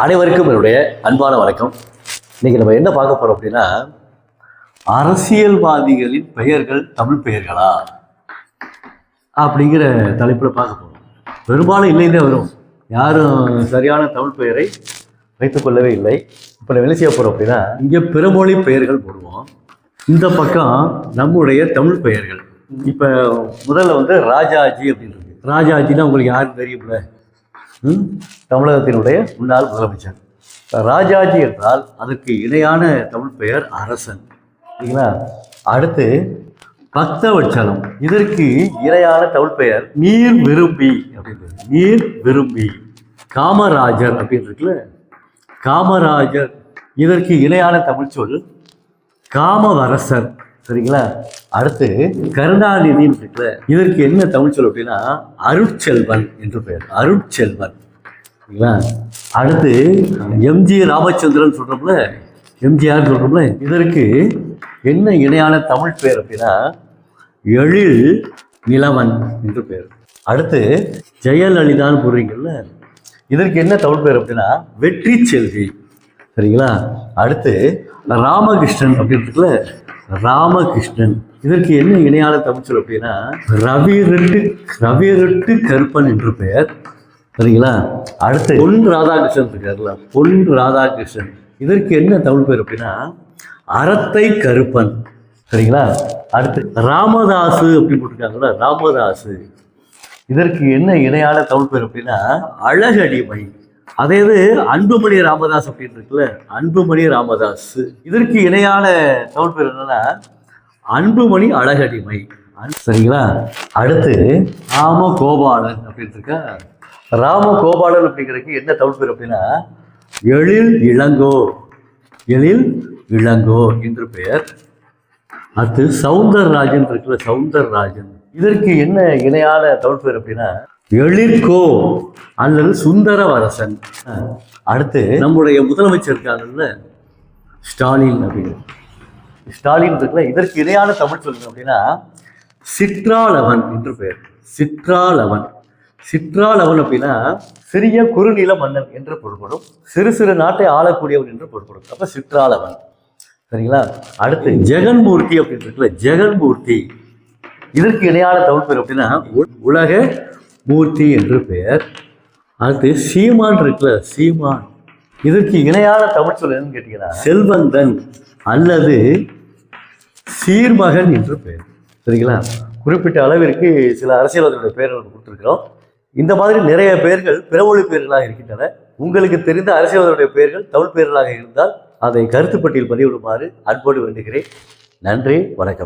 அனைவருக்கும் என்னுடைய அன்பான வணக்கம். இன்னைக்கு நம்ம என்ன பார்க்க போறோம் அப்படின்னா அரசியல்வாதிகளின் பெயர்கள் தமிழ் பெயர்களா? அப்படிங்கிற தலைப்பில் பார்க்க போறோம். பெரும்பாலும் இல்லைன்னே வரும். யாரும் சரியான தமிழ் பெயரை வைத்துக் கொள்ளவே இல்லை. இப்போ நம்ம என்ன செய்ய போறோம் அப்படின்னா இங்கே பிறமொழி பெயர்கள் போடுவோம். இந்த பக்கம் நம்முடைய தமிழ் பெயர்கள். இப்போ முதல்ல வந்து ராஜாஜி அப்படின்னு இருக்கு. ராஜாஜின்னா உங்களுக்கு யாரும் தெரியும்ல? தமிழகத்தினுடைய முன்னாள் முதலமைச்சர். ராஜாஜி என்றால் அதற்கு இணையான தமிழ் பெயர் அரசன். சரிங்களா? அடுத்து பக்தவச்சலம். இதற்கு இணையான தமிழ் பெயர் நீர் விரும்பி அப்படின்றது. நீர் விரும்பி. காமராஜர் அப்படின்னு இருக்குல்ல? காமராஜர். இதற்கு இணையான தமிழ் சொல் காமவரசர். சரிங்களா? அடுத்து கருணாநிதின்னு இருக்குல்ல இதற்கு என்ன தமிழ் சொல் அப்படின்னா அருட்செல்வன் என்று பெயர். அருட்செல்வன். சரிங்களா? அடுத்து எம்ஜி ராமச்சந்திரன் சொல்றோம்ல எம்ஜிஆர் சொல்றோம்ல இதற்கு என்ன இணையான தமிழ் பெயர் அப்படின்னா எழில் நிலவன் என்று பெயர். அடுத்து ஜெயலலிதான்னு போடுறீங்கல்ல இதற்கு என்ன தமிழ் பெயர் அப்படின்னா வெற்றி செல்வி சரிங்களா? அடுத்து ராமகிருஷ்ணன் அப்படின்னு இருக்குல்ல ராமகிருஷ்ணன். இதற்கு என்ன இணையான தமிழ்ச்சொல் அப்படின்னா ரவி ரெட்டு ரவி ரெட்டு கருப்பன் என்று பெயர். சரிங்களா? அடுத்து பொன் ராதாகிருஷ்ணன் இருக்காருல பொன் ராதாகிருஷ்ணன். இதற்கு என்ன தமிழ் பெயர் அப்படின்னா அறத்தை கருப்பன். சரிங்களா? அடுத்து ராமதாசு அப்படின்னு போட்டிருக்காங்கல்ல ராமதாசு. இதற்கு என்ன இணையான தமிழ் பேர் அப்படின்னா அழகடிமை. அதே இது அன்புமணி ராமதாஸ் அப்படின்னு இருக்குல்ல அன்புமணி ராமதாஸ். இதற்கு இணையான தமிழ் பேர் என்னன்னா அன்புமணி அழகடிமை. சரிங்களா? அடுத்து ராம கோபாலன் அப்படின்னு இருக்கா. ராம கோபாலன் அப்படிங்கிறதுக்கு என்ன தமிழ் பேர் அப்படின்னா எழில் இளங்கோ எழில் இளங்கோ என்று பெயர். அடுத்து சவுந்தரராஜன் இருக்குல்ல சவுந்தரராஜன். இதற்கு என்ன இணையான தமிழ் பேர் அப்படின்னா எழிற்கோ அல்லது சுந்தரவரசன். அடுத்து நம்முடைய முதலமைச்சர் இருக்காங்கல்ல ஸ்டாலின் அப்படின்னு. ஸ்டாலின் இருக்குல்ல இதற்கு இணையான தமிழ் சொல்லுங்க அப்படின்னா சிற்றாளவன் என்று பெயர். சிற்றாளவன் சிற்றாளவன் அப்படின்னா சிறிய குறுநில மன்னன் என்று பொருள்படும் சிறு சிறு நாட்டை ஆளக்கூடியவன் என்று பொருள்படும். அப்ப சிற்றாளவன் சரிங்களா? அடுத்து ஜெகன்மூர்த்தி அப்படின்னு இருக்குல்ல ஜெகன்மூர்த்தி. இதற்கு இணையான தமிழ் பேர் அப்படின்னா உலக மூர்த்தி என்று பெயர். அடுத்து சீமான் இருக்குல்ல சீமான். இதற்கு இணையான தமிழ் சொல் என்னன்னு கேட்டீங்கன்னா செல்வந்தன் அல்லது சீர்மகன் என்று பெயர். சரிங்களா? குறிப்பிட்ட அளவிற்கு சில அரசியல்வாதிகளுடைய பெயர்கள் கொடுத்துருக்கிறோம். இந்த மாதிரி நிறைய பெயர்கள் பிறமொழி பெயர்களாக இருக்கின்றன. உங்களுக்கு தெரிந்த அரசியல்வாதிகளுடைய பெயர்கள் தமிழ் பெயர்களாக இருந்தால் அதை கருத்துப்பட்டியல் பதிவிடுமாறு அன்போடு வேண்டுகிறேன். நன்றி வணக்கம்.